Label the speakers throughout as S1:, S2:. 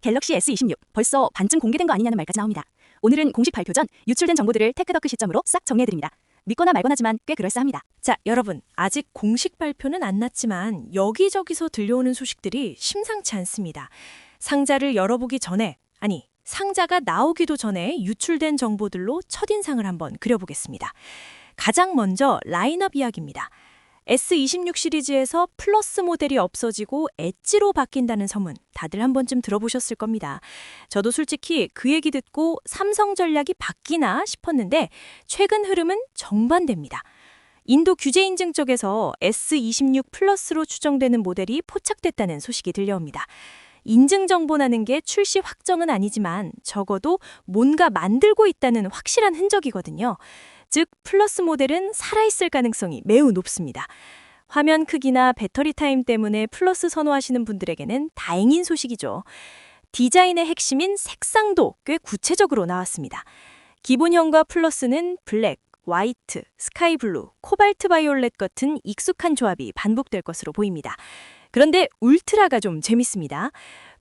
S1: 갤럭시 S26 벌써 반쯤 공개된 거 아니냐는 말까지 나옵니다. 오늘은 공식 발표 전 유출된 정보들을 테크더크 시점으로 싹 정리해드립니다. 믿거나 말거나지만 꽤 그럴싸합니다.
S2: 자, 여러분. 아직 공식 발표는 안 났지만 여기저기서 들려오는 소식들이 심상치 않습니다. 상자를 열어보기 전에, 아니, 상자가 나오기도 전에 유출된 정보들로 첫인상을 한번 그려보겠습니다. 가장 먼저 라인업 이야기입니다. S26 시리즈에서 플러스 모델이 없어지고 엣지로 바뀐다는 소문 다들 한 번쯤 들어보셨을 겁니다. 저도 솔직히 그 얘기 듣고 삼성 전략이 바뀌나 싶었는데 최근 흐름은 정반대입니다. 인도 규제 인증 쪽에서 S26 플러스로 추정되는 모델이 포착됐다는 소식이 들려옵니다. 인증 정보라는 게 출시 확정은 아니지만 적어도 뭔가 만들고 있다는 확실한 흔적이거든요. 즉, 플러스 모델은 살아있을 가능성이 매우 높습니다. 화면 크기나 배터리 타임 때문에 플러스 선호하시는 분들에게는 다행인 소식이죠. 디자인의 핵심인 색상도 꽤 구체적으로 나왔습니다. 기본형과 플러스는 블랙, 화이트, 스카이 블루, 코발트 바이올렛 같은 익숙한 조합이 반복될 것으로 보입니다. 그런데 울트라가 좀 재밌습니다.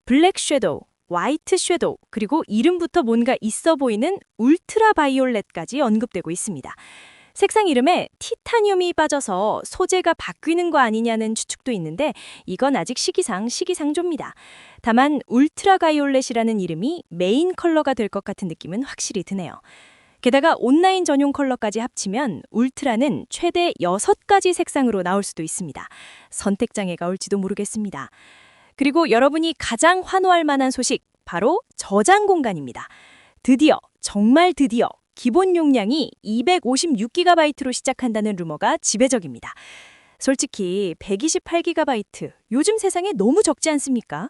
S2: 블랙 섀도우, 화이트 섀도우, 그리고 이름부터 뭔가 있어 보이는 울트라 바이올렛까지 언급되고 있습니다. 색상 이름에 티타늄이 빠져서 소재가 바뀌는 거 아니냐는 추측도 있는데 이건 아직 시기상 시기상조입니다. 다만 울트라 바이올렛이라는 이름이 메인 컬러가 될 것 같은 느낌은 확실히 드네요. 게다가 온라인 전용 컬러까지 합치면 울트라는 최대 6가지 색상으로 나올 수도 있습니다. 선택 장애가 올지도 모르겠습니다. 그리고 여러분이 가장 환호할 만한 소식, 바로 저장 공간입니다. 드디어, 정말 드디어 기본 용량이 256GB로 시작한다는 루머가 지배적입니다. 솔직히 128GB, 요즘 세상에 너무 적지 않습니까?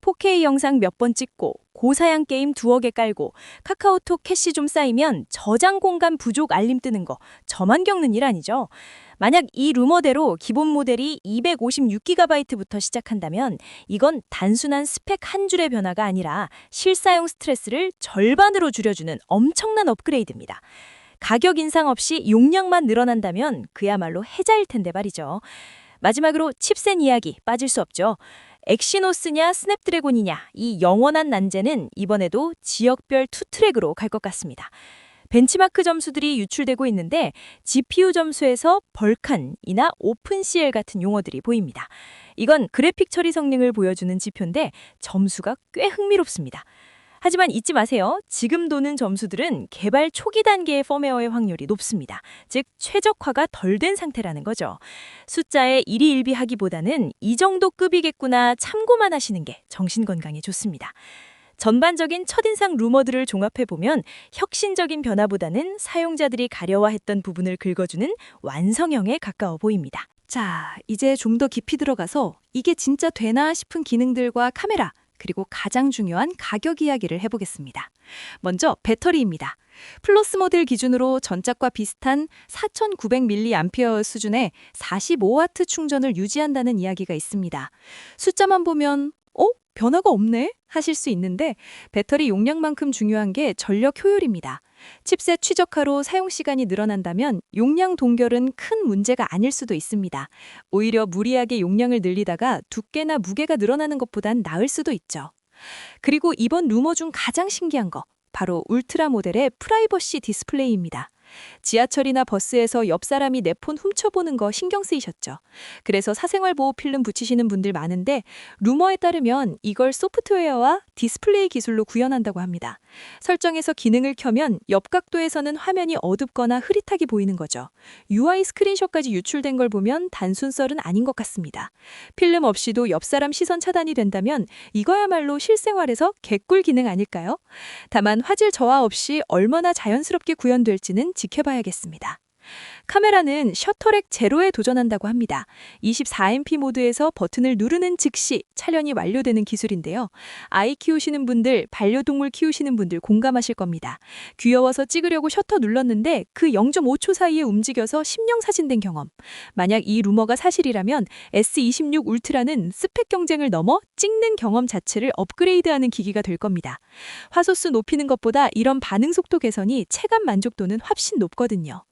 S2: 4K 영상 몇 번 찍고 고사양 게임 두어 개 깔고 카카오톡 캐시 좀 쌓이면 저장 공간 부족 알림 뜨는 거 저만 겪는 일 아니죠? 만약 이 루머대로 기본 모델이 256GB부터 시작한다면 이건 단순한 스펙 한 줄의 변화가 아니라 실사용 스트레스를 절반으로 줄여주는 엄청난 업그레이드입니다. 가격 인상 없이 용량만 늘어난다면 그야말로 해자일 텐데 말이죠. 마지막으로 칩셋 이야기 빠질 수 없죠. 엑시노스냐 스냅드래곤이냐 이 영원한 난제는 이번에도 지역별 투 트랙으로 갈 것 같습니다. 벤치마크 점수들이 유출되고 있는데 GPU 점수에서 벌칸이나 오픈CL 같은 용어들이 보입니다. 이건 그래픽 처리 성능을 보여주는 지표인데 점수가 꽤 흥미롭습니다. 하지만 잊지 마세요. 지금 도는 점수들은 개발 초기 단계의 펌웨어의 확률이 높습니다. 즉 최적화가 덜 된 상태라는 거죠. 숫자에 일희일비하기보다는 이 정도 급이겠구나 참고만 하시는 게 정신 건강에 좋습니다. 전반적인 첫인상 루머들을 종합해보면 혁신적인 변화보다는 사용자들이 가려워했던 부분을 긁어주는 완성형에 가까워 보입니다. 자, 이제 좀 더 깊이 들어가서 이게 진짜 되나 싶은 기능들과 카메라, 그리고 가장 중요한 가격 이야기를 해보겠습니다. 먼저 배터리입니다. 플러스 모델 기준으로 전작과 비슷한 4900mAh 수준의 45W 충전을 유지한다는 이야기가 있습니다. 숫자만 보면 어? 변화가 없네? 하실 수 있는데 배터리 용량만큼 중요한 게 전력 효율입니다. 칩셋 최적화로 사용 시간이 늘어난다면 용량 동결은 큰 문제가 아닐 수도 있습니다. 오히려 무리하게 용량을 늘리다가 두께나 무게가 늘어나는 것보단 나을 수도 있죠. 그리고 이번 루머 중 가장 신기한 거 바로 울트라 모델의 프라이버시 디스플레이입니다. 지하철이나 버스에서 옆 사람이 내 폰 훔쳐보는 거 신경 쓰이셨죠? 그래서 사생활 보호 필름 붙이시는 분들 많은데 루머에 따르면 이걸 소프트웨어와 디스플레이 기술로 구현한다고 합니다. 설정에서 기능을 켜면 옆 각도에서는 화면이 어둡거나 흐릿하게 보이는 거죠. UI 스크린샷까지 유출된 걸 보면 단순 썰은 아닌 것 같습니다. 필름 없이도 옆 사람 시선 차단이 된다면 이거야말로 실생활에서 개꿀 기능 아닐까요? 다만 화질 저하 없이 얼마나 자연스럽게 구현될지는 지켜봐야겠습니다. 카메라는 셔터렉 제로에 도전한다고 합니다. 24MP 모드에서 버튼을 누르는 즉시 촬영이 완료되는 기술인데요. 아이 키우시는 분들, 반려동물 키우시는 분들 공감하실 겁니다. 귀여워서 찍으려고 셔터 눌렀는데 그 0.5초 사이에 움직여서 심령 사진된 경험. 만약 이 루머가 사실이라면 S26 울트라는 스펙 경쟁을 넘어 찍는 경험 자체를 업그레이드하는 기기가 될 겁니다. 화소수 높이는 것보다 이런 반응 속도 개선이 체감 만족도는 훨씬 높거든요.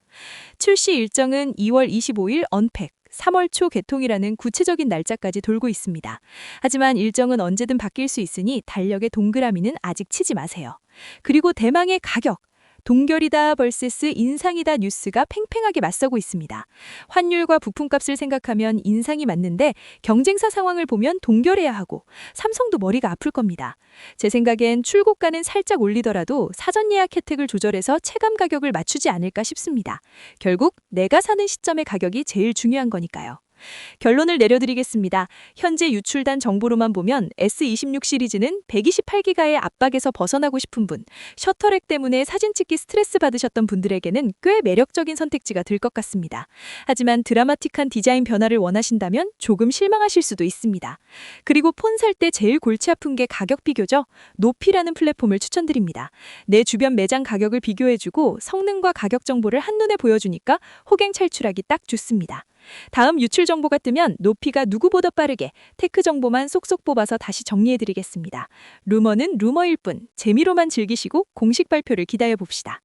S2: 출시 일정은 2월 25일 언팩,
S1: 3월 초 개통이라는 구체적인 날짜까지 돌고 있습니다. 하지만 일정은 언제든 바뀔 수 있으니 달력의 동그라미는 아직 치지 마세요. 그리고 대망의 가격. 동결이다 vs 인상이다 뉴스가 팽팽하게 맞서고 있습니다. 환율과 부품값을 생각하면 인상이 맞는데 경쟁사 상황을 보면 동결해야 하고 삼성도 머리가 아플 겁니다. 제 생각엔 출고가는 살짝 올리더라도 사전 예약 혜택을 조절해서 체감 가격을 맞추지 않을까 싶습니다. 결국 내가 사는 시점의 가격이 제일 중요한 거니까요. 결론을 내려드리겠습니다. 현재 유출단 정보로만 보면 S26 시리즈는 128기가의 압박에서 벗어나고 싶은 분, 셔터렉 때문에 사진 찍기 스트레스 받으셨던 분들에게는 꽤 매력적인 선택지가 될 것 같습니다. 하지만 드라마틱한 디자인 변화를 원하신다면 조금 실망하실 수도 있습니다. 그리고 폰 살 때 제일 골치 아픈 게 가격 비교죠. 높이라는 플랫폼을 추천드립니다. 내 주변 매장 가격을 비교해주고 성능과 가격 정보를 한눈에 보여주니까 호갱 탈출하기 딱 좋습니다. 다음 유출 정보가 뜨면 높이가 누구보다 빠르게 테크 정보만 쏙쏙 뽑아서 다시 정리해드리겠습니다. 루머는 루머일 뿐 재미로만 즐기시고 공식 발표를 기다려 봅시다.